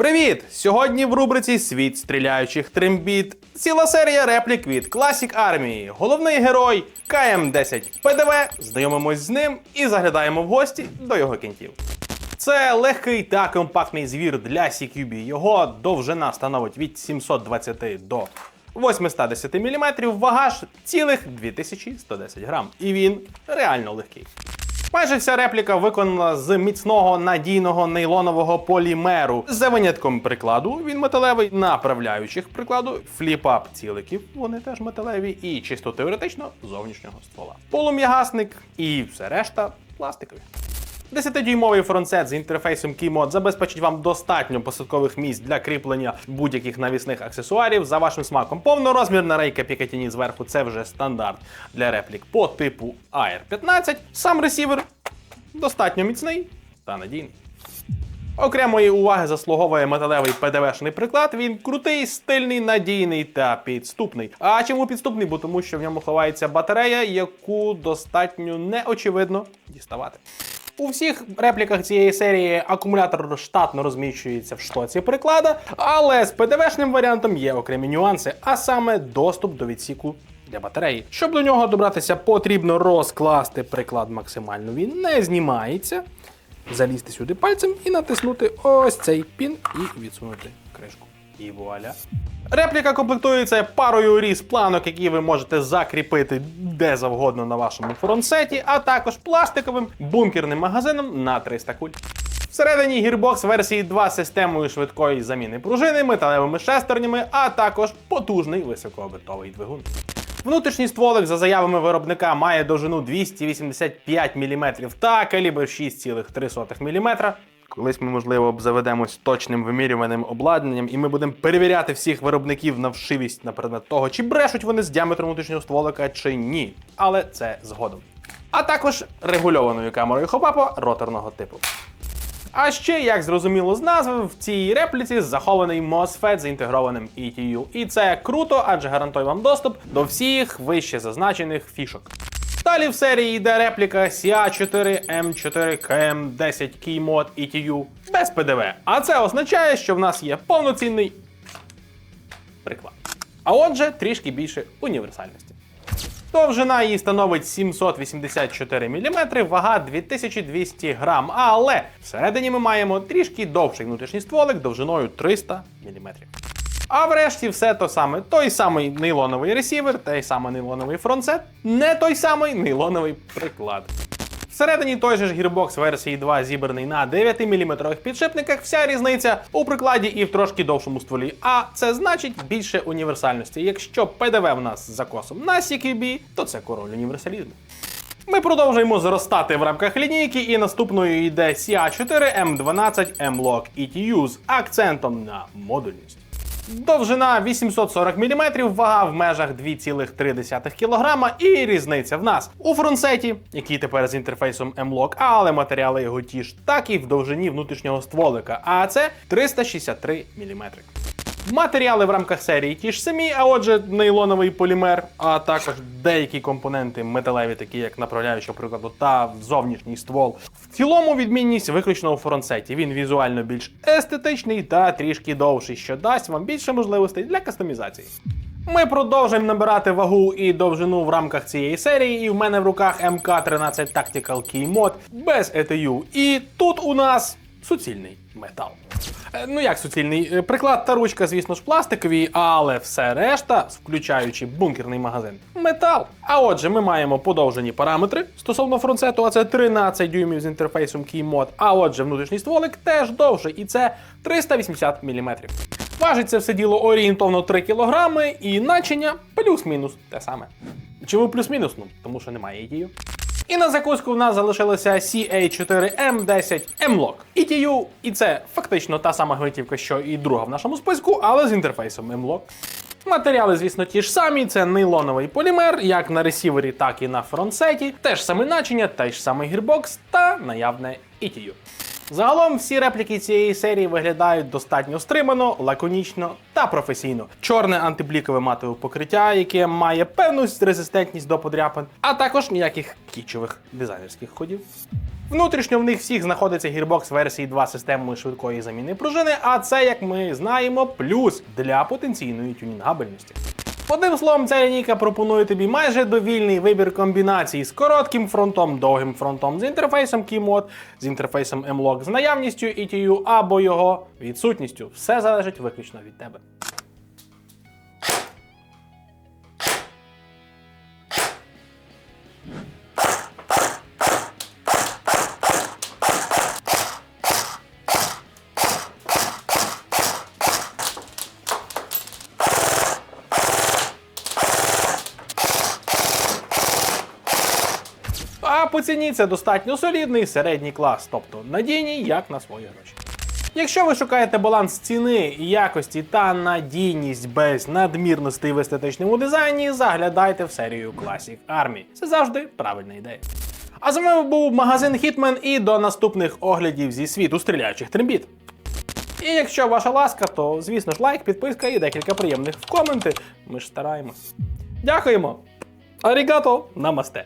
Привіт! Сьогодні в рубриці Світ стріляючих трембіт ціла серія реплік від Classic Army. Головний герой КМ-10 ПДВ. Знайомимось з ним і заглядаємо в гості до його кінтів. Це легкий та компактний звір для CQB. Його довжина становить від 720 до 810 мм, вага ж цілих 2110 грам. І він реально легкий. Майже вся репліка виконана з міцного надійного нейлонового полімеру. За винятком прикладу він металевий, направляючих прикладу, фліп-ап ціликів, вони теж металеві, і чисто теоретично зовнішнього ствола. Полум'ягасник і все решта пластикові. 10-дюймовий фронтсет з інтерфейсом Keymod забезпечить вам достатньо посадкових місць для кріплення будь-яких навісних аксесуарів за вашим смаком. Повнорозмірна рейка Picatinny зверху це вже стандарт для реплік по типу AR-15. Сам ресівер достатньо міцний та надійний. Окремої уваги заслуговує металевий ПДВшний приклад. Він крутий, стильний, надійний та підступний. А чому підступний? Бо тому, що в ньому ховається батарея, яку достатньо неочевидно діставати. У всіх репліках цієї серії акумулятор штатно розміщується в штоці приклада, але з ПДВшним варіантом є окремі нюанси, а саме доступ до відсіку для батареї. Щоб до нього добратися, потрібно розкласти приклад максимально. Він не знімається. Залізти сюди пальцем і натиснути ось цей пін і відсунути кришку. І вуаля. Репліка комплектується парою різ планок, які ви можете закріпити де завгодно на вашому фронтсеті, а також пластиковим бункерним магазином на 300 куль. Всередині гірбокс версії 2 з системою швидкої заміни пружини, металевими шестернями, а також потужний високообертовий двигун. Внутрішній стволик за заявами виробника має довжину 285 мм та калібр 6,3 мм. Колись ми, можливо, заведемось точним вимірюваним обладнанням, і ми будемо перевіряти всіх виробників на вшивість на предмет того, чи брешуть вони з діаметром внутрішнього стволика, чи ні. Але це згодом. А також регульованою камерою хопапа роторного типу. А ще, як зрозуміло з назви, в цій репліці захований MOSFET з інтегрованим ETU. І це круто, адже гарантує вам доступ до всіх вище зазначених фішок. Далі в серії йде репліка CA4M4KM10 Keymod ETU без ПДВ. А це означає, що в нас є повноцінний приклад. А отже, трішки більше універсальності. Довжина її становить 784 мм, вага 2200 грам. Але всередині ми маємо трішки довший внутрішній стволик довжиною 300 мм. А врешті все то саме. Той самий нейлоновий ресівер, той самий нейлоновий фронтсет, не той самий нейлоновий приклад. Всередині той же ж гірбокс версії 2 зібраний на 9-мм підшипниках. Вся різниця у прикладі і в трошки довшому стволі. А це значить більше універсальності. Якщо ПДВ в нас з закосом на CQB, то це король універсалізму. Ми продовжуємо зростати в рамках лінійки, і наступною йде CA4 M12 M-Lock ETU з акцентом на модульність. Довжина 840 мм, вага в межах 2,3 кг і різниця в нас у фронтсеті, який тепер з інтерфейсом M-Lock, але матеріали його ті ж, так і в довжині внутрішнього стволика, а це 363 мм. Матеріали в рамках серії ті ж самі, а отже, нейлоновий полімер, а також деякі компоненти металеві, такі як направляючого прикладу та зовнішній ствол. В цілому відмінність виключно у фронсеті. Він візуально більш естетичний та трішки довший, що дасть вам більше можливостей для кастомізації. Ми продовжуємо набирати вагу і довжину в рамках цієї серії, і в мене в руках МК-13 Tactical Key Mod без ETU. І тут у нас суцільний метал. Е, Ну як суцільний? Е, Приклад та ручка, звісно ж, пластикові, але все решта, включаючи бункерний магазин, метал. А отже, ми маємо подовжені параметри стосовно фронтсету, а це 13 дюймів з інтерфейсом Keymod. А отже, внутрішній стволик теж довший, і це 380 мм. Важить це все діло орієнтовно 3 кг, і начиння плюс-мінус те саме. Чому плюс-мінус? Ну, тому що немає її. І на закуску в нас залишилося CA4M10 M-Lock ETU, і це фактично та сама гвинтівка, що і друга в нашому списку, але з інтерфейсом M-Lock. Матеріали, звісно, ті ж самі, це нейлоновий полімер, як на ресівері, так і на фронтсеті, теж саме начиня, теж самий гірбокс та наявне ETU. Загалом всі репліки цієї серії виглядають достатньо стримано, лаконічно та професійно. Чорне антиблікове матове покриття, яке має певну резистентність до подряпин, а також ніяких кічових дизайнерських ходів. Внутрішньо в них всіх знаходиться гірбокс версії 2 з системою швидкої заміни пружини, а це, як ми знаємо, плюс для потенційної тюнінгабельності. Одним словом, ця лінійка пропонує тобі майже довільний вибір комбінацій з коротким фронтом, довгим фронтом, з інтерфейсом KeyMod, з інтерфейсом M-Lock, з наявністю ETU або його відсутністю. Все залежить виключно від тебе. А по ціні це достатньо солідний середній клас, тобто надійний як на свої гроші. Якщо ви шукаєте баланс ціни, якості та надійність без надмірностей в естетичному дизайні, заглядайте в серію Classic Army. Це завжди правильна ідея. А з вами був магазин Hitman і до наступних оглядів зі світу стріляючих трембіт. І якщо ваша ласка, то звісно ж лайк, підписка і декілька приємних в коменти. Ми ж стараємось. Дякуємо! Арігато, намасте!